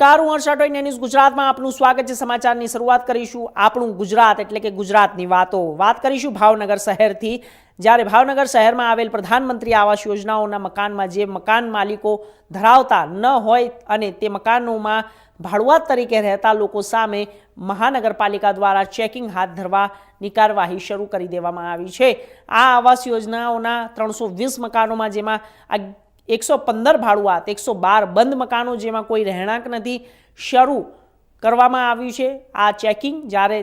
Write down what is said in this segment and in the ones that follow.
નમસ્કાર, હું હર્ષ અટોઈ ન્યૂઝ ગુજરાતમાં આપનું સ્વાગત છે. સમાચારની શરૂઆત કરીશું આપણું ગુજરાત, એટલે કે ગુજરાતની વાતો. વાત કરીશું ભાવનગર શહેરથી. જ્યારે ભાવનગર શહેરમાં આવેલ પ્રધાનમંત્રી આવાસ યોજનાઓના મકાનમાં, જે મકાન માલિકો ધરાવતા ન હોય અને તે મકાનોમાં ભાડુઆત તરીકે રહેતા લોકો સામે મહાનગરપાલિકા દ્વારા ચેકિંગ હાથ ધરવાની કાર્યવાહી શરૂ કરી દેવામાં આવી છે. આ આવાસ યોજનાઓના ત્રણસો વીસ મકાનોમાં, જેમાં એકસો પંદર ભાડુઆત, એકસો બાર બંધ મકાનો જેમાં કોઈ રહેણાંક નથી, શરૂ કરવામાં આવ્યું છે. આ ચેકિંગ જ્યારે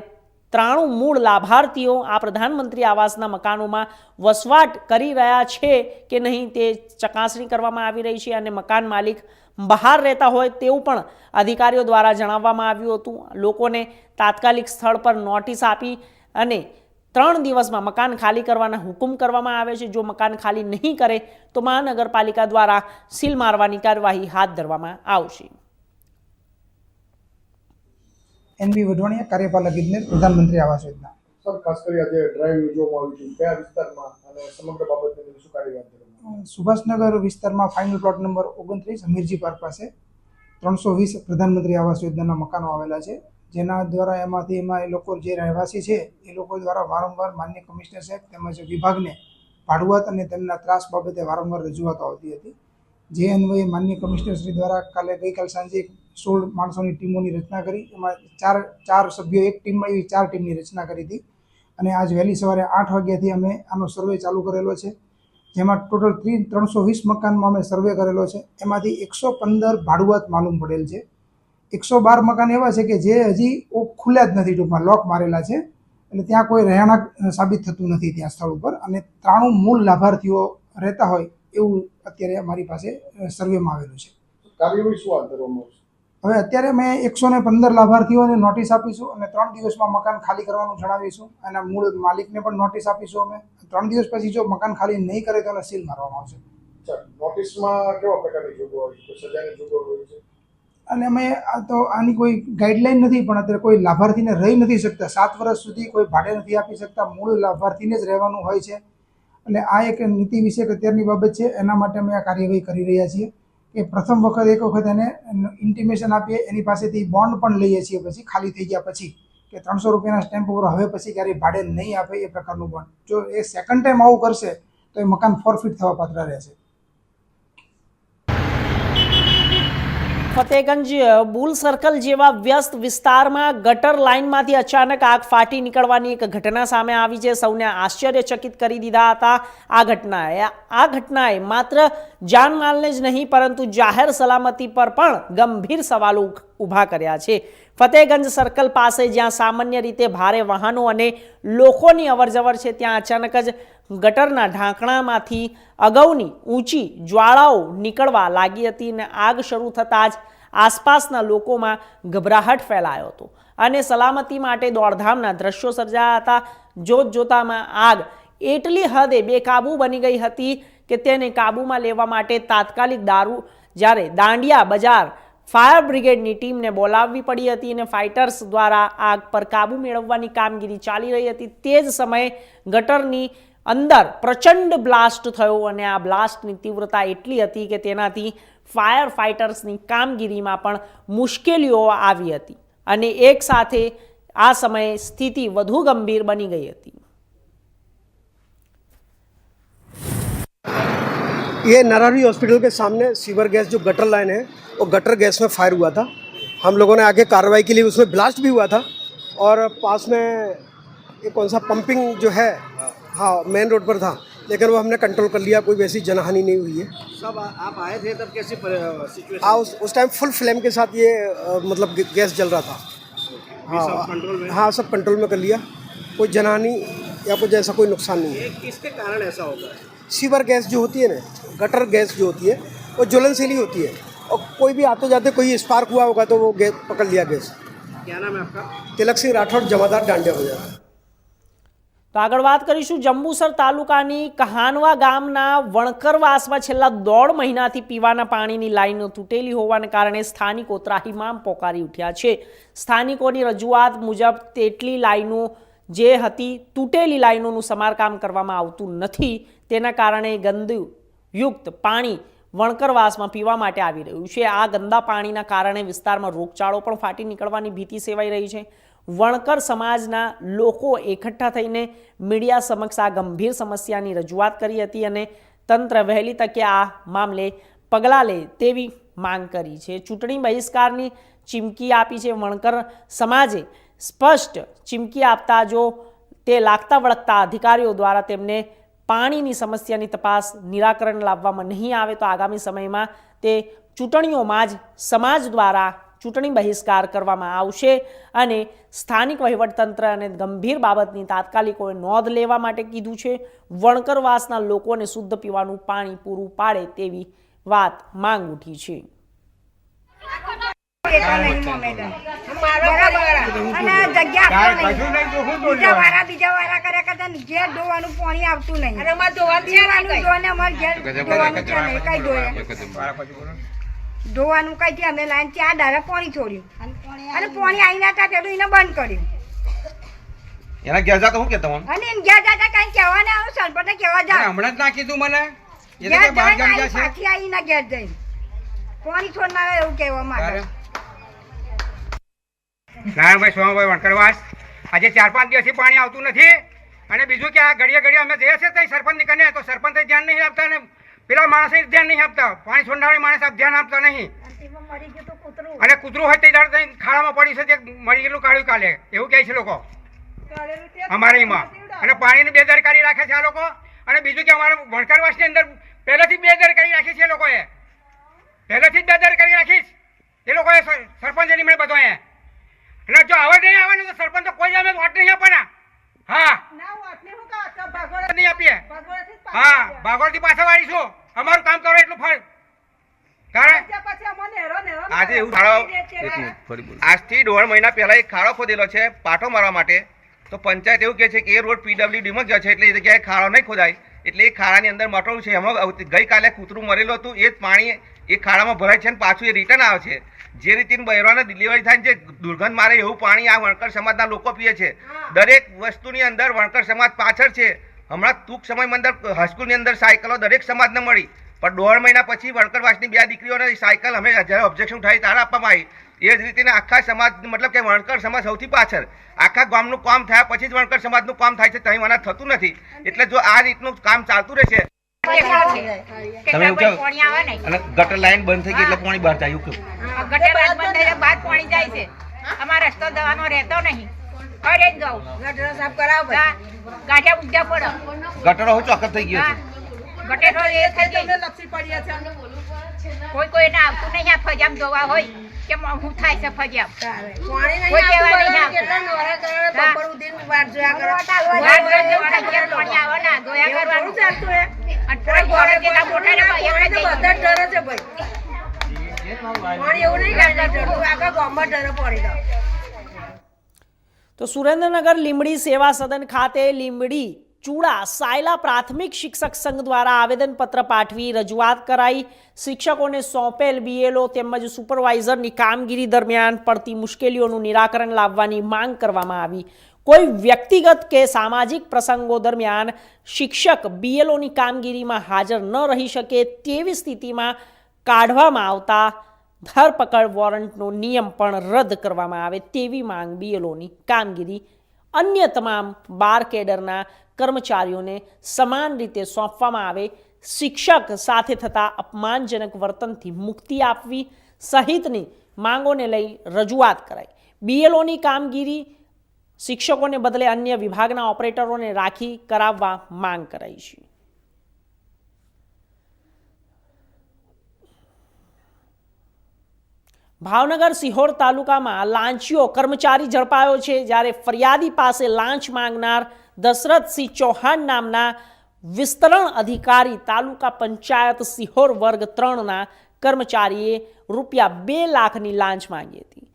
ત્રાણું મૂળ લાભાર્થીઓ આ પ્રધાનમંત્રી આવાસના મકાનોમાં વસવાટ કરી રહ્યા છે કે નહીં તે ચકાસણી કરવામાં આવી રહી છે અને મકાન માલિક બહાર રહેતા હોય તેવું પણ અધિકારીઓ દ્વારા જણાવવામાં આવ્યું હતું. લોકોને તાત્કાલિક સ્થળ પર નોટિસ આપી અને ત્રણ દિવસમાં મકાન ખાલી કરવાના હુકમ કરવામાં આવે છે. જો મકાન ખાલી નહીં કરે તો મહાનગરપાલિકા દ્વારા સીલ મારવાની કાર્યવાહી હાથ ધરવામાં આવશે. એનબી વઢવાણીયા કાર્યપાલક ઇજનેર પ્રધાનમંત્રી આવાસ યોજના. સર ખાસ કરી આજે ડ્રાઈવ યોજવામાં આવી છે. કયા વિસ્તારમાં અને સમગ્ર બાબતે શું કાર્યવાહી સુભાષનગર વિસ્તારમાં ફાઇનલ પ્લોટ નંબર ઓગણત્રીસ હમીરજી પાર્ક પાસે ત્રણસો વીસ પ્રધાનમંત્રી આવાસ યોજનાના મકાનો આવેલા છે. જેના દ્વારા એમાંથી એમાં એ લોકો જે રહેવાસી છે, એ લોકો દ્વારા વારંવાર માન્ય કમિશનર સાહેબ તેમજ વિભાગને ભાડુઆત અને તેમના ત્રાસ બાબતે વારંવાર રજૂઆતો આવતી હતી. જે અન્વયે માન્ય કમિશનરશ્રી દ્વારા કાલે ગઈકાલ સાંજે સોળ માણસોની ટીમોની રચના કરી, એમાં ચાર ચાર સભ્યો એક ટીમમાં, એવી ચાર ટીમની રચના કરી હતી. અને આજ વહેલી સવારે આઠ વાગ્યાથી અમે આનો સર્વે ચાલુ કરેલો છે, જેમાં ટોટલ ત્રી, ત્રણસો વીસ મકાનમાં અમે સર્વે કરેલો છે. એમાંથી એકસો પંદર ભાડુઆત માલુમ પડેલ છે. એકસો બાર મકાન એવા છે કે જે હજી ખુલ્યા જ નથી ટૂંકમાં લોક મારેલા છે. એટલે ત્યાં કોઈ રહેણાંક સાબિત થતું નથી ત્યાં સ્થળ ઉપર. અને ત્રાણું મૂળ લાભાર્થીઓ રહેતા હોય એવું અત્યારે અમારી પાસે સર્વેમાં આવેલું છે. કાર્યવાહી શું હાથ ધરવામાં હવે અત્યારે મેં એકસો ને પંદર લાભાર્થીઓને નોટિસ આપીશું અને ત્રણ દિવસમાં મકાન ખાલી કરવાનું જણાવીશું. અને મૂળ માલિકને પણ નોટિસ આપીશું અમે. ત્રણ દિવસ પછી જો મકાન ખાલી નહીં કરે તો એને સીલ મારવામાં આવશે. નોટિસમાં કેવા પ્રકારની જોગવાઈ સજાની જોગવાઈ છે? અને અમે આ તો આની કોઈ ગાઈડલાઈન નથી, પણ અત્યારે કોઈ લાભાર્થીને રહી નથી શકતા. સાત વર્ષ સુધી કોઈ ભાડે નથી આપી શકતા. મૂળ લાભાર્થીને જ રહેવાનું હોય છે. એટલે આ એક નીતિ વિશે અત્યારની બાબત છે. એના માટે અમે આ કાર્યવાહી કરી રહ્યા છીએ કે પ્રથમ વખત એક વખત એને ઇન્ટિમેશન આપીએ, એની પાસેથી બોન્ડ પણ લઈએ છીએ પછી, ખાલી થઈ ગયા પછી કે ત્રણસો રૂપિયાના સ્ટેમ્પ ઉપર હવે પછી ક્યારેય ભાડે નહીં આપે એ પ્રકારનું બોન્ડ જો એ સેકન્ડ ટાઈમ આવું કરશે, તો એ મકાન ફોરફિટ થવા પાત્ર રહેશે. ફતેગંજ બુલ સર્કલ જેવા વ્યસ્ત વિસ્તારમાં ગટર લાઇનમાંથી અચાનક આગ ફાટી નીકળવાની એક ઘટના સામે આવી છે સૌને આશ્ચર્યચકિત કરી દીધા હતા. આ ઘટનાએ આ ઘટનાએ માત્ર જાનમાલને જ નહીં, પરંતુ જાહેર સલામતી પર પણ ગંભીર સવાલો ઊભા કર્યા છે. ફતેગંજ સર્કલ પાસે જ્યાં સામાન્ય રીતે ભારે વાહનો અને લોકોની અવરજવર છે, ત્યાં અચાનક જ ગટરના ઢાંકણામાંથી અગાઉની ઊંચી જ્વાળાઓ નીકળવા લાગી હતી અને આગ શરૂ થતાં જ આસપાસના લોકોમાં ગભરાહટ ફેલાયો હતો અને સલામતી માટે દોડધામના દ્રશ્યો સર્જાયા હતા. જોત જોતામાં આગ એટલી હદે બેકાબૂ બની ગઈ હતી કે તેને કાબૂમાં લેવા માટે તાત્કાલિક દારૂ, જ્યારે દાંડિયા બજાર ફાયર બ્રિગેડની ટીમને બોલાવવી પડી હતી અને ફાઇટર્સ દ્વારા આગ પર કાબૂ મેળવવાની કામગીરી ચાલી રહી હતી. તે જ સમયે ગટરની અંદર પ્રચંડ બ્લાસ્ટ થયો અને આ બ્લાસ્ટની તીવ્રતા એટલી હતી કે તેનાથી ફાયર ફાઇટર્સની કામગીરીમાં પણ મુશ્કેલીઓ આવી હતી અને એક સાથે આ સમયે સ્થિતિ વધુ ગંભીર બની ગઈ હતી. ये नरहरी हॉस्पिटल के सामने सीवर गैस जो गटर लाइन है वो गटर गैस में फायर हुआ था। हम लोगों ने आगे कार्रवाई के लिए उसमें ब्लास्ट भी हुआ था और पास में ये कौन सा पंपिंग जो है हाँ मेन रोड पर था लेकिन वो हमने कंट्रोल कर लिया कोई वैसी जनहानि नहीं हुई है। सब आप आए थे तब कैसी सिचुएशन हाँ उस उस टाइम फुल फ्लेम के साथ ये अ, मतलब गैस जल रहा था। में? हाँ सब कंट्रोल में कर लिया। कोई जनहानि या कुछ ऐसा कोई नुकसान नहीं है। किसके कारण ऐसा होता है सीवर गैस जो होती है ना गटर गैस जो होती है वो ज्वलनशील ही होती है और कोई भी आते जाते कोई स्पार्क हुआ होगा तो वो गैस पकड़ लिया गैस क्या नाम है आपका तिलक सिंह राठौड़ जमादार डांडिया हो जाए તો આગળ વાત કરીશું જંબુસર તાલુકાની કહાનવા ગામના વણકરવાસમાં છેલ્લા દોઢ મહિનાથી પીવાના પાણીની લાઈનો તૂટેલી હોવાને કારણે સ્થાનિકો ત્રાહિમામ પોકારી ઉઠ્યા છે સ્થાનિકોની રજૂઆત મુજબ તેટલી લાઈનો જે હતી તૂટેલી લાઈનોનું સમારકામ કરવામાં આવતું નથી તેના કારણે ગંદુ યુક્ત પાણી વણકરવાસમાં પીવા માટે આવી રહ્યું છે. આ ગંદા પાણીના કારણે વિસ્તારમાં રોગચાળો પણ ફાટી નીકળવાની ભીતિ સેવાઈ રહી છે. વણકર સમાજના લોકો એકઠા થઈને મીડિયા સમક્ષ આ ગંભીર સમસ્યાની રજૂઆત કરી હતી અને તંત્ર વહેલી તકે આ મામલે પગલાં લે તેવી માંગ કરી છે. ચૂંટણી બહિષ્કારની ચીમકી આપી છે. વણકર સમાજે સ્પષ્ટ ચીમકી આપતા જો તે લાગતા વળગતા અધિકારીઓ દ્વારા તેમને પાણીની સમસ્યાની તપાસ નિરાકરણ લાવવામાં નહીં આવે તો આગામી સમયમાં તે ચૂંટણીઓમાં જ સમાજ દ્વારા ચૂંટણી બહિષ્કાર કરવામાં આવશે અને સ્થાનિક વહીવટતંત્ર અને ગંભીર બાબતની તાત્કાલિકોએ નોંધ લેવા માટે કીધું છે. વણકરવાસના લોકોને શુદ્ધ પીવાનું પાણી પૂરું પાડે તેવી વાત માંગ ઉઠી છે. ને ધોવાનું ને કઈ? થી અમે લાઈન ચાર દાડા પાણી છોડ્યું. અને પાણી આવીને હતા પેલું એને બંધ કર્યું. એના ઘેર જા હું કે અને એને ઘેર જતા કઈ કહેવા ના આવું સરપંચને કહેવા જા હમણાં જ ના કીધું મને. એ તો બહાર ગામ આવી છે. પાછી આવીને ઘેર જઈને. પાણી છોડનારા એવું કહેવા માંગે નારાયણભાઈ સોમાભાઈ વણકરવાસ. આજે ચાર પાંચ દિવસથી પાણી આવતું નથી. અને બીજું કે આ ઘડીએ ઘડીએ અમે જઈએ છીએ ત્યાં સરપંચ નીકળીએ તો સરપંચ ધ્યાન નહીં આપતા ને પેલા માણસે ધ્યાન નહીં આપતા. પાણી છોડનારી માણસ આપ ધ્યાન આપતા નહીં. અને કૂતરું હોય તે દાડ ખાડામાં પડી છે તે મરી ગયેલું કાઢ્યું કાલે. એવું કહે છે લોકો. અમારે એમાં. અને પાણીની બેદરકારી રાખે છે આ લોકો. અને બીજું કે અમારા વણકરવાસની અંદર પહેલેથી બેદરકારી રાખી છે એ લોકોએ. પહેલેથી જ બેદરકારી રાખીશ એ લોકોએ સર- સરપંચ નિમણે બધો એ અને જો હવે નહીં આવવાનું તો સરપંચ તો કોઈ અમે વોટ નહીં આપવાના. હા. નહીં આપીએ. હા ભાગોળથી પાછા વાળીશું અમારું કામ કરો એટલું ફળ. આજે એવું ખાડો. આજથી દોઢ મહિના પહેલા એક ખાડો ખોદેલો છે પાટો મારવા માટે. તો પંચાયત એવું કહે છે કે એ રોડ પીડબ્લ્યુડી માં જ છે એટલે એ જગ્યાએ ખાડો નહીં ખોદાય. એટલે એ ખાડાની અંદર મટોળું છે. એમાં આવતી- ગઈકાલે કૂતરું મરેલું હતું. એ જ પાણી એ ખાડામાં ભરાય છે અને પાછું એ રિટર્ન આવે છે. જે રીતે બહેરોને ડિલિવરી થાય છે દુર્ગંધ મારે એવું પાણી આ વણકર સમાજના લોકો પીએ છે. દરેક વસ્તુની અંદર વણકર સમાજ પાછળ છે. હમણાં ટૂંક સમયમાં અંદર હાઈસ્કૂલની અંદર સાયકલો દરેક સમાજને મળી. પણ દોઢ મહિના પછી વણકરવાસની બે દીકરીઓને સાયકલ અમે જ્યારે ઓબ્જેક્શન થાય ત્યારે આપવામાં આવી. એ જ રીતે આખા સમાજ મતલબ કે વણકર સમાજ સૌથી પાછળ. આખા ગામનું કામ થયા પછી જ વણકર સમાજનું કામ થાય છે ત્યાં મને થતું નથી. એટલે જો આ રીતનું કામ ચાલતું રહેશે તમે એવું કહો અને ગટર લાઈન બંધ થઈ ગઈ એટલે પાણી બહાર જાય એવું ગટર બંધ બંધ થઈને બહાર પાણી જાય છે. અમારે રસ્તો જવાનો રહેતો નહીં. જ જાઉં ગા- ગાંઠિયા ઊંચા પડો. ગટરો હું ચોક્કસ થઈ ગયો છે? ગટેરો એ થઈ ગઈ. કોઈ કોઈને આવતું નહીં આ ફજામ જોવા હોય. કે હું થાય છે કોઈ કહેવા નહીં આવતું. વાટ જોયા કરે. વાટ જોયા કરે પાણી આવે ના જોયા કરવાનું. અને કોઈ ઘોડે જેટલા મોટા ને ભાઈ. ડરે જ જઈ. તો સુરેન્દ્રનગર લીમડી સેવા સદન ખાતે લીંબડી ચૂડા સાયલા પ્રાથમિક શિક્ષક સંઘ દ્વારા આવેદનપત્ર પાઠવી રજૂઆત કરાઈ. શિક્ષકોને સોંપેલ બીએલઓ તેમજ સુપરવાઇઝરની કામગીરી દરમિયાન પડતી મુશ્કેલીઓનું નિરાકરણ લાવવાની માંગ કરવામાં આવી. કોઈ વ્યક્તિગત કે સામાજિક પ્રસંગો દરમિયાન શિક્ષક બીએલઓની કામગીરીમાં હાજર ન રહી શકે તેવી સ્થિતિમાં કાઢવામાં આવતા ધરપકડ વોરંટનો નિયમ પણ રદ કરવામાં આવે તેવી માંગ બીએલઓની કામગીરી અન્ય તમામ બાર કેડરના કર્મચારીઓને સમાન રીતે સોંપવામાં આવે, શિક્ષક સાથે થતા અપમાનજનક વર્તનથી મુક્તિ આપવી, સહિતની માંગોને લઈ રજૂઆત કરાઈ. બીએલઓની કામગીરી શિક્ષકોને બદલે અન્ય વિભાગના ઓપરેટરોને રાખી કરાવવા માંગ કરાઈ છે. ભાવનગર સિહોર તાલુકામાં લાંચીઓ કર્મચારી ઝડપાયો છે જ્યારે ફરિયાદી પાસે લાંચ માંગનાર દશરથસિંહ ચૌહાણ નામના વિસ્તરણ અધિકારી તાલુકા પંચાયત સિહોર વર્ગ ત્રણના કર્મચારીએ રૂપિયા બે લાખની લાંચ માંગી હતી.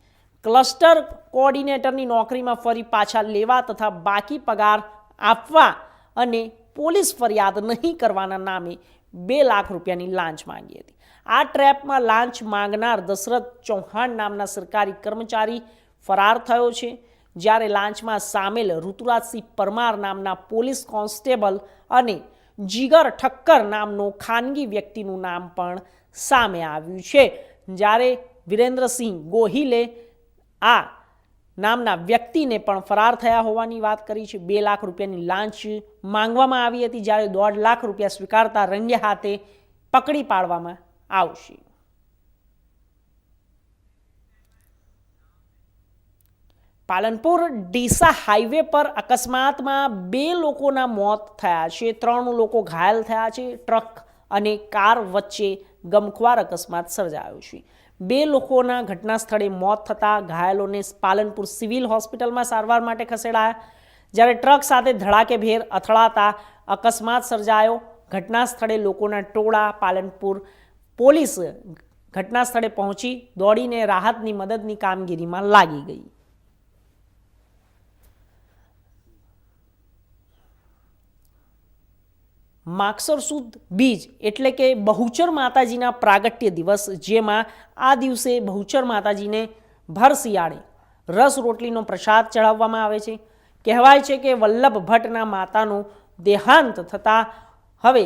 ક્લસ્ટર કોઓર્ડિનેટરની નોકરીમાં ફરી પાછા લેવા તથા બાકી પગાર આપવા અને પોલીસ ફરિયાદ નહીં કરવાના નામે બે લાખ રૂપિયાની લાંચ માંગી હતી. આ ટ્રેપમાં લાંચ માંગનાર દશરથ ચૌહાણ નામના સરકારી કર્મચારી ફરાર થયો છે. જ્યારે લાંચમાં સામેલ ઋતુરાજસિંહ પરમાર નામના પોલીસ કોન્સ્ટેબલ અને જીગર ઠક્કર નામનો ખાનગી વ્યક્તિનું નામ પણ સામે આવ્યું છે. જ્યારે વિરેન્દ્રસિંહ ગોહિલે આ નામના વ્યક્તિને પણ ફરાર થયા હોવાની વાત કરી છે. બે લાખ રૂપિયાની લાંચ માંગવામાં આવી હતી, જ્યારે દોઢ લાખ રૂપિયા સ્વીકારતા રંગે હાથે પકડી પાડવામાં આવશે. પાલનપુર ડીસા હાઈવે પર અકસ્માતમાં બે લોકોના મોત થયા છે. ત્રણ લોકો ઘાયલ થયા છે. ટ્રક અને કાર વચ્ચે ગમખ્વાર અકસ્માત સર્જાયો છે. બે લોકોના ઘટના સ્થળે મોત થતાં ઘાયલોને પાલનપુર સિવિલ હોસ્પિટલમાં સારવાર માટે ખસેડાયા. જ્યારે ટ્રક સાથે ધડાકેભેર અથડાતા અકસ્માત સર્જાયો. ઘટના સ્થળે લોકોના ટોળા પાલનપુર પોલીસ ઘટના સ્થળે પહોંચી દોડીને રાહતની મદદની કામગીરીમાં લાગી ગઈ. માગસર સુદ બીજ એટલે કે બહુચર માતાજીના પ્રાગટ્ય દિવસ, જેમાં આ દિવસે બહુચર માતાજીને ભર શિયાળે રસ રોટલીનો પ્રસાદ ચઢાવવામાં આવે છે. કહેવાય છે કે વલ્લભ ભટ્ટના માતાનું દેહાંત થતાં હવે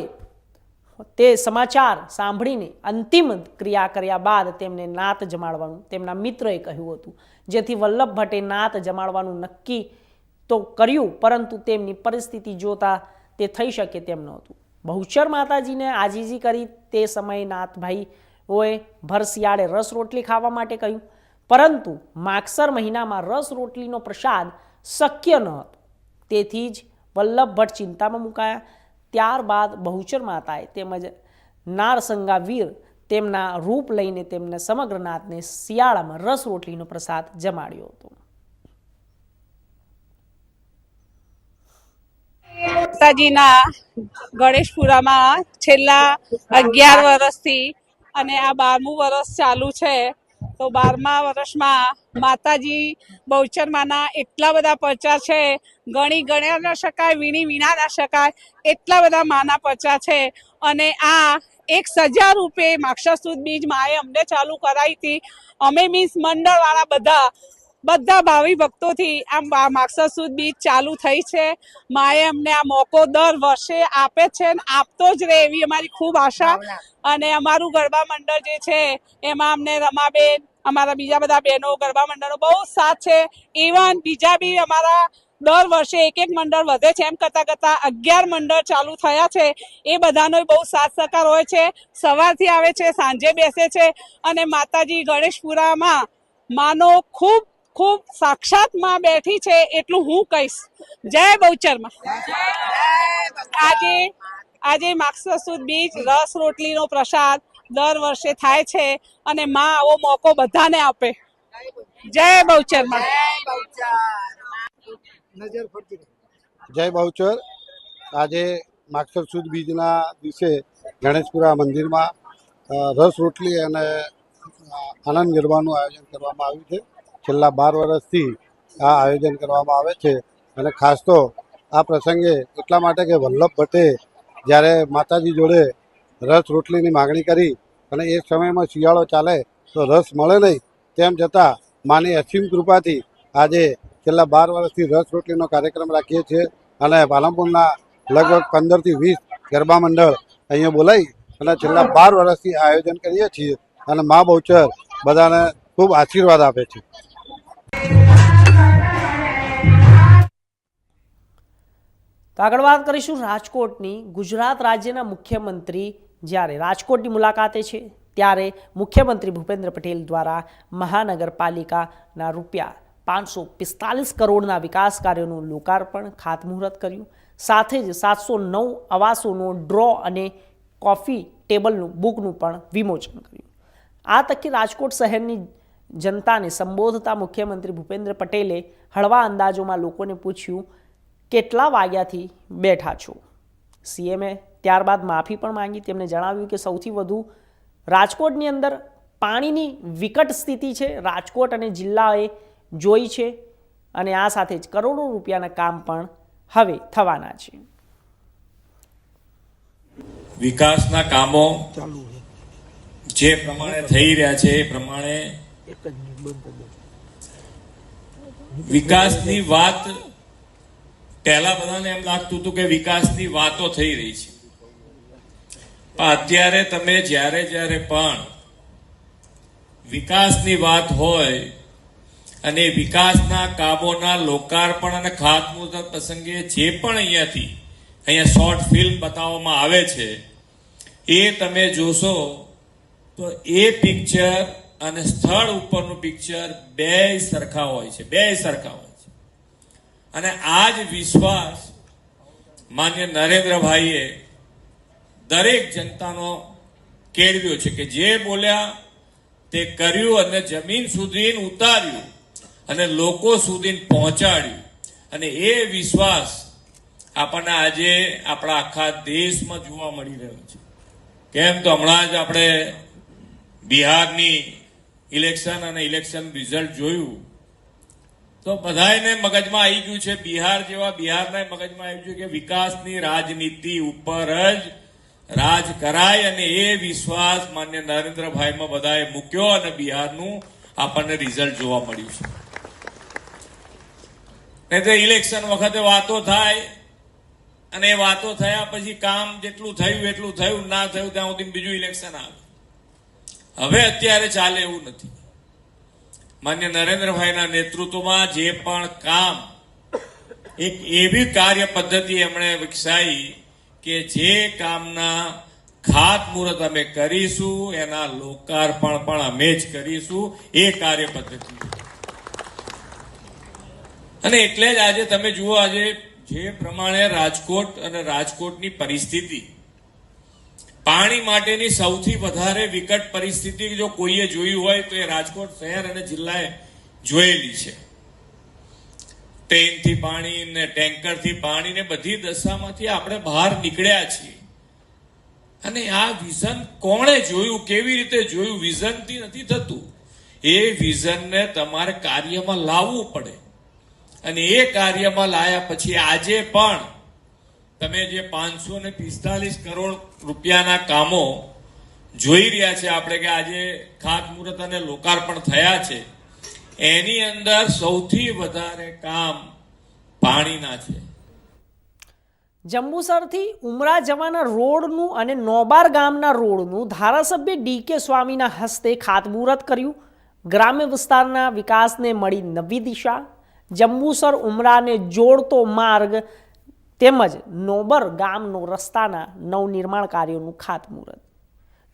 તે સમાચાર સાંભળીને અંતિમ ક્રિયા કર્યા બાદ તેમને નાત જમાડવાનું, તેમના મિત્રએ કહ્યું હતું. જેથી વલ્લભ ભટ્ટે નાત જમાડવાનું નક્કી તો કર્યું, પરંતુ તેમની પરિસ્થિતિ જોતા તે થઈ શકે તેમ નહોતું. બહુચર માતાજીને આજીજી કરી તે સમયે નાથભાઈઓએ ભર શિયાળે રસ રોટલી ખાવા માટે કહ્યું, પરંતુ માગસર મહિનામાં રસ રોટલીનો પ્રસાદ શક્ય ન હતો. તેથી જ વલ્લભ ભટ્ટ ચિંતામાં મુકાયા. ત્યારબાદ બહુચર માતાએ તેમજ નારસંગા વીર તેમના રૂપ લઈને તેમને સમગ્ર નાથને શિયાળામાં રસ રોટલીનો પ્રસાદ જમાડ્યો હતો. માતાજીના ગણેશપુરામાં છેલ્લા અગિયાર વર્ષથી અને આ બારમું વર્ષ ચાલુ છે, તો બારમા વર્ષમાં માતાજી બહુચરમાના એટલા બધા પરચા છે, ગણી ગણ્યા ન શકાય, વીણી વીણા ના શકાય, એટલા બધા માના પરચા છે. અને આ એક સજા રૂપે માક્ષર સુદ બીજ માએ અમને ચાલુ કરાવી હતી. અમે મીન્સ મંડળવાળા બધા બધા ભાવિ ભક્તોથી આમ આ માક્ષર સુદ બીજ ચાલુ થઈ છે. માએ અમને આ મોકો દર વર્ષે આપે છે ને આપતો જ રહે એવી અમારી ખૂબ આશા. અને અમારું ગરબા મંડળ જે છે એમાં અમને રમાબેન અમારા બીજા બધા બહેનો ગરબા મંડળનો બહુ સાથ છે. ઇવન બીજા બી અમારા દર વર્ષે એક એક મંડળ વધે છે. એમ કરતા કરતા અગિયાર મંડળ ચાલુ થયા છે. એ બધાનો બહુ સાથ સહકાર હોય છે. સવારથી આવે છે સાંજે બેસે છે. અને માતાજી ગણેશપુરામાં માનો ખૂબ ખૂબ સાક્ષાતમાં બેઠી છે એટલું હું કહીશ. જય બહુચરમાં. આજે આજે માક્ષસુદ સુદ બીજ રસ રોટલીનો પ્રસાદ દર વર્ષે થાય છે અને માં આવો મોકો બધાને આપે. જય બહુચરમાં. જય બહુચર. આજે સુદ બીજના દિવસે ગણેશપુરા મંદિરમાં રસ રોટલી અને આનંદ ગરબાનું આયોજન કરવામાં આવ્યું છે. છેલ્લા બાર વર્ષથી આ આયોજન કરવામાં આવે છે અને ખાસ તો આ પ્રસંગે એટલા માટે કે વલ્લભ ભટ્ટે જ્યારે માતાજી જોડે રસ રોટલીની માગણી કરી અને એ સમયમાં શિયાળો ચાલે તો રસ મળે નહીં તેમ છતાં માની અસીમ કૃપાથી આજે છેલ્લા બાર વર્ષથી રસ રોટલીનો કાર્યક્રમ રાખીએ છીએ અને પાલનપુરના લગભગ પંદરથી વીસ ગરબા મંડળ અહીંયા બોલાવી અને છેલ્લા બાર વર્ષથી આયોજન કરીએ છીએ અને મા બહુચર બધાને ખૂબ આશીર્વાદ આપે છે. તો આગળ વાત કરીશું રાજકોટની. ગુજરાત રાજ્યના મુખ્યમંત્રી જ્યારે રાજકોટની મુલાકાતે છે, ત્યારે મુખ્યમંત્રી ભૂપેન્દ્ર પટેલ દ્વારા મહાનગરપાલિકાના રૂપિયા પાંચસો પિસ્તાલીસ કરોડના વિકાસ કાર્યોનું લોકાર્પણ, ખાતમુહૂર્ત કર્યું. સાથે જ સાતસો નવ આવાસોનો ડ્રો અને કોફી ટેબલનું, બુકનું પણ વિમોચન કર્યું. આ તકે રાજકોટ શહેરની જનતાને સંબોધતા મુખ્યમંત્રી ભૂપેન્દ્ર પટેલે હળવા અંદાજોમાં લોકોને પૂછ્યું કેટલા વાગ્યાથી બેઠા છો? સીએમએ ત્યારબાદ માફી પણ માંગી. તેમણે જણાવ્યું કે સૌથી વધુ રાજકોટની અંદર પાણીની વિકટ સ્થિતિ છે. રાજકોટ અને જિલ્લાએ જોઈ છે અને આ સાથે જ કરોડો રૂપિયાના કામ પણ હવે થવાના છે. વિકાસના કામો જે પ્રમાણે થઈ રહ્યા છે એ પ્રમાણે વિકાસની વાત પહેલા બધાને એમ લાગતું હતું કે વિકાસની વાતો થઈ રહી છે. પણ અત્યારે તમે જ્યારે જ્યારે પણ વિકાસની વાત હોય અને વિકાસના કામોના લોકાર્પણ અને ખાતમુહૂર્ત પ્રસંગે જે પણ અહીંયાથી અહીંયા શોર્ટ ફિલ્મ બતાવવામાં આવે છે, એ તમે જોશો તો એ પિક્ચર અને સ્થળ ઉપરનું પિક્ચર બે સરખા હોય છે, બે સરખા હોય છે. અને આ જ વિશ્વાસ માન્ય નરેન્દ્રભાઈએ દરેક જનતાનો કેળવ્યો છે કે જે બોલ્યા તે કર્યું અને જમીન સુધી ઉતાર્યું અને લોકો સુધી પહોંચાડ્યું. અને એ વિશ્વાસ આપણને આજે આપણા આખા દેશમાં જોવા મળી રહ્યો છે. કેમ તો હમણાં જ આપણે બિહારની ઇલેક્શન અને ઇલેક્શન રિઝલ્ટ જોયું, તો બધાને મગજમાં આવી ગયું છે, બિહાર જેવા બિહારના મગજમાં આવી ગયું કે વિકાસની રાજનીતિ ઉપર જ રાજ કરાય અને એ વિશ્વાસ માન્ય નરેન્દ્રભાઈમાં બધાએ મૂક્યો અને બિહારનું આપણને રિઝલ્ટ જોવા મળ્યું છે. નહીં તો ઇલેક્શન વખતે વાતો થાય અને એ વાતો થયા પછી કામ જેટલું થયું એટલું થયું, ના થયું, ત્યાં સુધી બીજું ઇલેક્શન આવે. હવે અત્યારે ચાલે એવું નથી. માન્ય નરેન્દ્રભાઈના નેતૃત્વમાં જે પણ કામ, એક એવી કાર્ય પદ્ધતિ એમણે વિકસાવી કે જે કામના ખાતમુહૂર્ત અમે કરીશું, એના લોકાર્પણ પણ અમે જ કરીશું, એ કાર્ય પદ્ધતિ. અને એટલે જ આજે તમે જુઓ આજે જે પ્રમાણે રાજકોટ અને રાજકોટની પરિસ્થિતિ પાણી માટેની સૌથી વધારે વિકટ પરિસ્થિતિ જો કોઈએ જોયું હોય તો એ રાજકોટ શહેર અને જિલ્લાએ જોયેલી છે. ટ્રેનથી પાણી ને ટેન્કરથી પાણી ને બધી દશામાંથી આપણે બહાર નીકળ્યા છીએ. અને આ વિઝન કોણે જોયું, કેવી રીતે જોયું? વિઝનથી નથી થતું. એ વિઝનને તમારે કાર્યમાં લાવવું પડે. અને એ કાર્યમાં લાયા પછી આજે પણ તમે જે પાંચસો ને પિસ્તાલીસ કરોડ રૂપિયાના કામો જોઈ રહ્યા છે, આપણે કે આજે ખાતમુહૂર્ત અને લોકાર્પણ થયા છે, એની અંદર સૌથી વધારે કામ પાણીના છે. જંબુસરથી ઉમરા જવાના રોડનું અને નોબાર ગામના રોડનું ધારાસભ્ય ડી કે સ્વામીના હસ્તે ખાતમુહૂર્ત કર્યું. ગ્રામ્ય વિસ્તારના વિકાસને મળી નવી દિશા. જંબુસર ઉમરાને જોડતો માર્ગ તેમજ નોબર ગામનો રસ્તાના નવનિર્માણ કાર્યોનું ખાતમુહૂર્ત.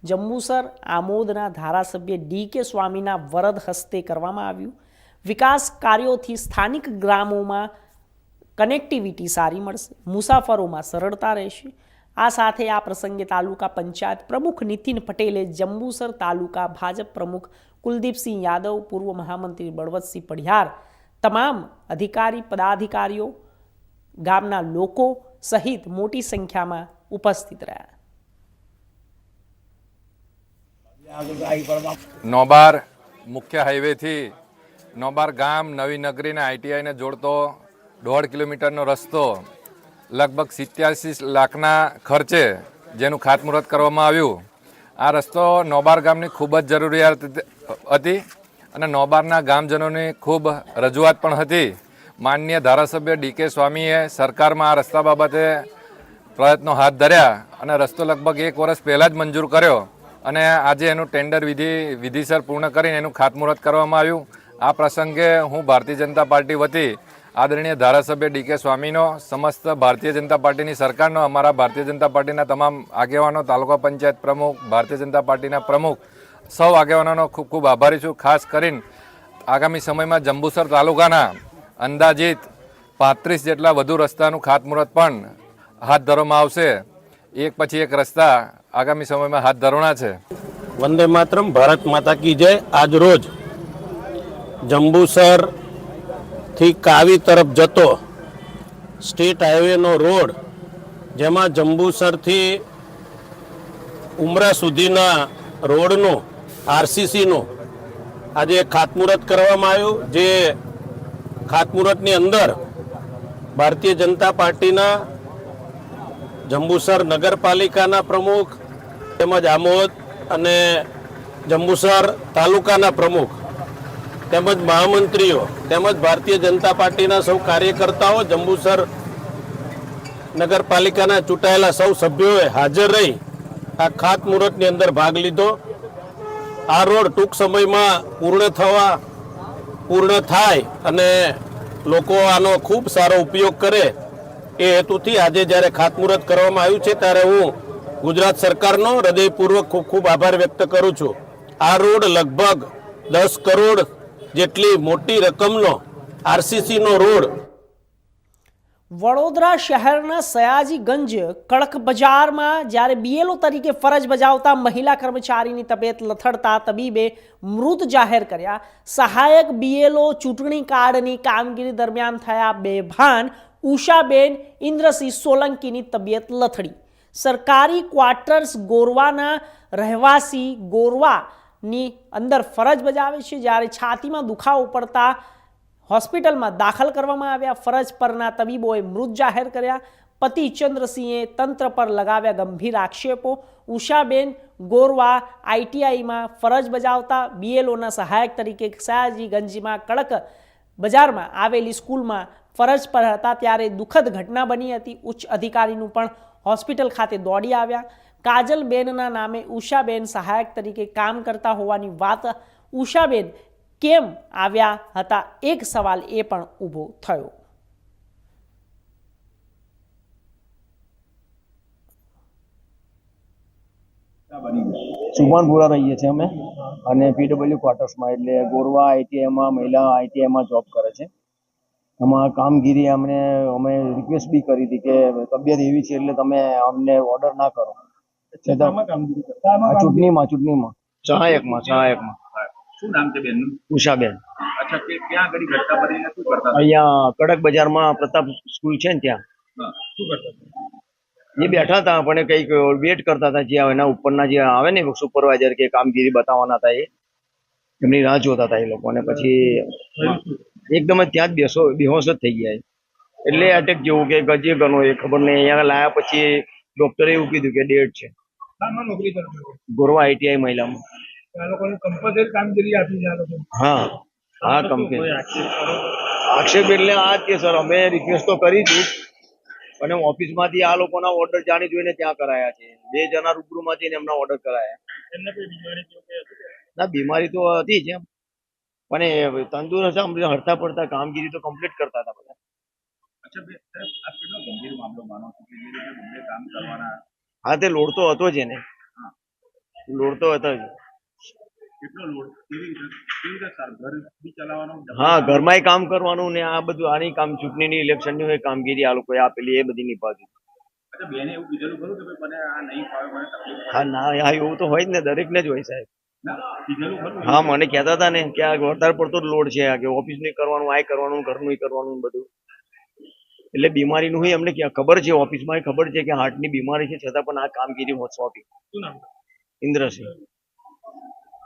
જંબુસર આમોદના ધારાસભ્ય ડી કે સ્વામીના વરદ હસ્તે કરવામાં આવ્યું. વિકાસ કાર્યોથી સ્થાનિક ગ્રામોમાં કનેક્ટિવિટી સારી મળશે, મુસાફરોમાં સરળતા રહેશે. આ સાથે આ પ્રસંગે તાલુકા પંચાયત પ્રમુખ નીતિન પટેલે જંબુસર તાલુકા ભાજપ પ્રમુખ કુલદીપસિંહ યાદવ, પૂર્વ મહામંત્રી બળવંતસિંહ પઢિયાર, તમામ અધિકારી, પદાધિકારીઓ ગામના લોકો સહિત મોટી સંખ્યામાં ઉપસ્થિત રહ્યા. નોબાર મુખ્ય હાઈવેથી નોબાર ગામ નવી નગરીને આઈટીઆઈને જોડતો દોઢ કિલોમીટરનો રસ્તો લગભગ સિત્યાસી લાખના ખર્ચે જેનું ખાતમુહૂર્ત કરવામાં આવ્યું. આ રસ્તો નોબાર ગામની ખૂબ જ જરૂરિયાત હતી અને નોબારના ગામજનોની ખૂબ રજૂઆત પણ હતી. માનનીય ધારાસભ્ય ડીકે સ્વામીએ સરકારમાં આ રસ્તા બાબતે પ્રયત્નો હાથ ધર્યા અને રસ્તો લગભગ એક વર્ષ પહેલાં જ મંજૂર કર્યો અને આજે એનું ટેન્ડર વિધિ વિધિસર પૂર્ણ કરીને એનું ખાતમુહૂર્ત કરવામાં આવ્યું. આ પ્રસંગે હું ભારતીય જનતા પાર્ટી વતી આદરણીય ધારાસભ્ય ડીકે સ્વામીનો, સમસ્ત ભારતીય જનતા પાર્ટીની સરકારનો, અમારા ભારતીય જનતા પાર્ટીના તમામ આગેવાનો, તાલુકા પંચાયત પ્રમુખ, ભારતીય જનતા પાર્ટીના પ્રમુખ, સૌ આગેવાનોનો ખૂબ ખૂબ આભારી છું. ખાસ કરીને આગામી સમયમાં જંબુસર તાલુકાના અંદાજિત પાંત્રીસ જેટલા વધુ રસ્તાનું ખાતમુહૂર્ત પણ હાથ ધરવામાં આવશે. એક પછી એક રસ્તા આગામી સમયમાં હાથ ધરવાના છે. વંદે માતરમ, ભારત માતા કી જય. આજ રોજ જંબુસરથી કાવી તરફ જતો સ્ટેટ હાઈવેનો રોડ, જેમાં જંબુસરથી ઉમરા સુધીના રોડનું આરસીસીનું આજે ખાતમુહૂર્ત કરવામાં આવ્યું, જે ખાતમુહૂર્તની અંદર ભારતીય જનતા પાર્ટીના જંબુસર નગરપાલિકાના પ્રમુખ તેમજ આમોદ અને જંબુસર તાલુકાના પ્રમુખ તેમજ મહામંત્રીઓ તેમજ ભારતીય જનતા પાર્ટીના સૌ કાર્યકર્તાઓ જંબુસર નગરપાલિકાના ચૂંટાયેલા સૌ સભ્યોએ હાજર રહી આ ખાતમુહૂર્તની અંદર ભાગ લીધો. આ રોડ ટૂંક સમયમાં પૂર્ણ થવા પૂર્ણ થાય અને લોકો આનો ખૂબ સારો ઉપયોગ કરે એ હેતુથી આજે જ્યારે ખાતમુહૂર્ત કરવામાં આવ્યું છે, ત્યારે હું ગુજરાત સરકારનો હૃદયપૂર્વક ખૂબ ખૂબ આભાર વ્યક્ત કરું છું. આ રોડ લગભગ દસ કરોડ જેટલી મોટી રકમનો આરસીસીનો રોડ વડોદરા શહેરના સયાજીગંજ કડક બજારમાં જ્યારે બીએલઓ તરીકે ફરજ બજાવતા મહિલા કર્મચારીની તબિયત લથડતા તબીબે મૃત જાહેર કર્યા. સહાયક બીએલઓ ચૂંટણી કાર્ડની કામગીરી દરમિયાન થયા બેભાન. ઉષાબેન ઇન્દ્રસિંહ સોલંકીની તબિયત લથડી. સરકારી ક્વાર્ટર્સ ગોરવાના રહેવાસી ગોરવાની અંદર ફરજ બજાવે છે. જ્યારે છાતીમાં દુખાવો પડતા હોસ્પિટલમાં દાખલ કરવામાં આવ્યા. ફરજ પરના તબીબોએ મૃત જાહેર કર્યા. પતિ ચંદ્રસિંહે તંત્ર પર લગાવ્યા ગંભીર આક્ષેપો. ઉષાબેન ગોરવા આઈટીઆઈમાં ફરજ બજાવતા બીએલઓના સહાયક તરીકે સયાજીગંજમાં કડક બજારમાં આવેલી સ્કૂલમાં ફરજ પર હતા ત્યારે દુઃખદ ઘટના બની હતી. ઉચ્ચ અધિકારીનું પણ હોસ્પિટલ ખાતે દોડી આવ્યા. કાજલબેનના નામે ઉષાબેન સહાયક તરીકે કામ કરતા હોવાની વાત ઉષાબેન કેમ આવ્યા હતા? એક સવાલ એ પણ ઊભો થયો. સુભાનપુરા રહીએ છીએ અમે. અને પીડબ્લ્યુ ક્વાર્ટર્સમાં એટલે ગોરવા આઈટીઆઈમાં મહિલા આઈટીઆઈમાં જોબ કરે છે. એમાં કામગીરી અમને અમે રિક્વેસ્ટ બી કરી હતી કે તબિયત એવી છે એટલે તમે અમને ઓર્ડર ના કરો. ચૂંટણીમાં ચૂંટણીમાં. સહાયકમાં સહાયકમાં. શું નામ છે બેનનું ઉષાબેન અચ્છા તે ક્યાં આગળ ઘટના બનીને શું કરતા હતા? અહીંયા કડક બજારમાં પ્રતાપ સ્કૂલ છે ને ત્યાં હા, શું કરતા હતા? એ બેઠા હતા પણ કંઈક વેટ કરતા હતા જે એના ઉપરના જે આવે ને સુપરવાઇઝર કે કામગીરી બતાવવાના હતા એ એમની રાહ જોતા હતા એ લોકો અને પછી એકદમ જ ત્યાં જ બેસો બેહોશ જ થઈ ગયા એ. એટલે અટેક જેવું કે ગજે ગણો એ ખબર નહીં અહીંયા લાયા પછી ડોક્ટરે એવું કીધું કે ડેટ છે શામાં નોકરી કરતો હતો? ગોરવા આઈટીઆઈ મહિલામાં આ લોકોને કમ્પલસરી કામગીરી આપી છે આ લોકો હા હા કંપની આક્ષેપ એટલે આ જ કે સર અમે રિક્વેસ્ટ તો કરી હતી અને ઓફિસમાંથી આ લોકોના ઓર્ડર જાણી જોઈને ત્યાં કરાયા છે. બે જણા રૂબરૂમાં જઈને એમના ઓર્ડર કરાયા. એમને કોઈ બીમારી? ના બીમારી તો હતી જ એમ. પણ એ તંદુરસ્ત હડતા પડતા કામગીરી તો કમ્પ્લીટ કરતા હતા બધા. અચ્છા બે સાહેબ, આ કેટલો ગંભીર મામલો માનો છો? કે જે રીતે બંને કામ કરવાના? હા તે લોડ તો હતો જ એને. લોડ તો હતો જ. કેટલો લોડ કેવી રીતે? કેવી રીતે સર? ઘર બી ચલાવવાનો? હા ઘરમાંય કામ કરવાનું ને આ બધું આની કામ ચૂંટણીની ઇલેક્શનની કામગીરી આ લોકોએ આપેલી એ બધી પડે. હા ના હા એવું તો હોય જ ને દરેકને જ હોય સાહેબ. ના હા મને કહેતા હતા ને કે આ વધારે પડતો જ લોડ છે આ કે ઓફિસ નહીં કરવાનું આ કરવાનું ઘરનું કરવાનું બધું. એટલે બીમારીનું હોય અમને ખબર છે ઓફિસમાં ખબર છે કે હાર્ટની બીમારી છે છતાં પણ આ કામગીરી સોંપી. ઇન્દ્રસિંહ.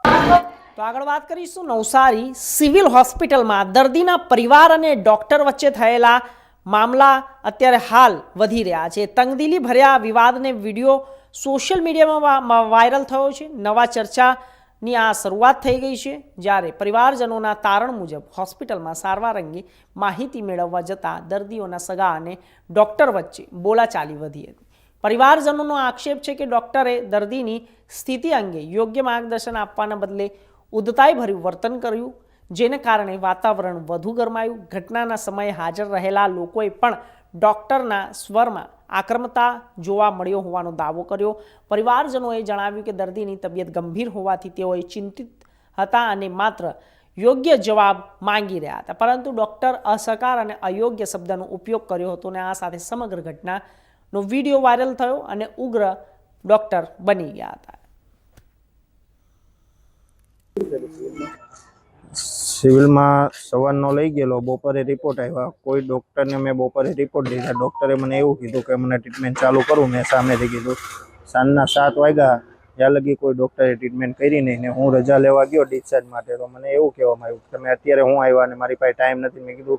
તો આગળ વાત કરીશું નવસારી સિવિલ હોસ્પિટલમાં દર્દીના પરિવાર અને ડોક્ટર વચ્ચે થયેલા મામલા અત્યારે હાલ વધી રહ્યા છે. તંગદિલી ભર્યા વિવાદને વીડિયો સોશિયલ મીડિયામાં વાયરલ થયો છે. નવા ચર્ચાની આ શરૂઆત થઈ ગઈ છે, જ્યારે પરિવારજનોના તારણ મુજબ હોસ્પિટલમાં સારવાર અંગે માહિતી મેળવવા જતાં દર્દીઓના સગા અને ડોક્ટર વચ્ચે બોલાચાલી વધી હતી. પરિવારજનોનો આક્ષેપ છે કે ડૉક્ટરે દર્દીની સ્થિતિ અંગે યોગ્ય માર્ગદર્શન આપવાના બદલે ઉદ્ધતાઈભર્યું વર્તન કર્યું, જેને કારણે વાતાવરણ વધુ ગરમાયું. ઘટનાના સમયે હાજર રહેલા લોકોએ પણ ડૉક્ટરના સ્વરમાં આક્રમતા જોવા મળ્યો હોવાનો દાવો કર્યો. પરિવારજનોએ જણાવ્યું કે દર્દીની તબિયત ગંભીર હોવાથી તેઓએ ચિંતિત હતા અને માત્ર યોગ્ય જવાબ માંગી રહ્યા હતા. પરંતુ ડૉક્ટર અસહકાર અને અયોગ્ય શબ્દનો ઉપયોગ કર્યો હતો અને આ સાથે સમગ્ર ઘટનાનો વીડિયો વાયરલ થયો અને ઉગ્ર ડૉક્ટર બની ગયા હતા. સિવિલમાં સવારનો લઈ ગયેલો, બપોરે રિપોર્ટ આવ્યા. કોઈ ડૉક્ટરને મેં બપોરે રિપોર્ટ દીધા. ડૉક્ટરે મને એવું કીધું કે મને ટ્રીટમેન્ટ ચાલુ કરું. મેં સામેથી કીધું, સાંજના સાત વાગ્યા ત્યાં લગી કોઈ ડૉક્ટરે ટ્રીટમેન્ટ કરી નહીં ને હું રજા લેવા ગયો ડિસ્ચાર્જ માટે, તો મને એવું કહેવામાં આવ્યું કે તમે અત્યારે હું આવ્યા અને મારી પાસે ટાઈમ નથી. મેં કીધું,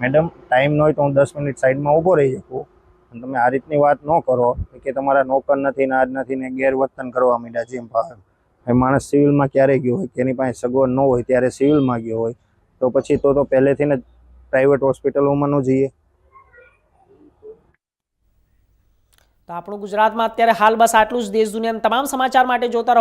મેડમ ટાઈમ ન હોય તો હું દસ મિનિટ સાઈડમાં ઊભો રહી શકું. તમે આ રીતની વાત ન કરો કે તમારા નોકર નથી ને આજ નથી ને ગેરવર્તન કરવા માંડ્યા જેમ ભાવે માણસ સિવિલમાં ક્યારે ગયો હોય, કે એની પાસે સગવડ ન હોય ત્યારે સિવિલમાં ગયો હોય, તો પછી તો તો પહેલેથી ને પ્રાઇવેટ હોસ્પિટલોમાં ન જઈએ. તો આપણું ગુજરાતમાં અત્યારે હાલ બસ આટલું જ. દેશ દુનિયાના તમામ સમાચાર માટે જોતા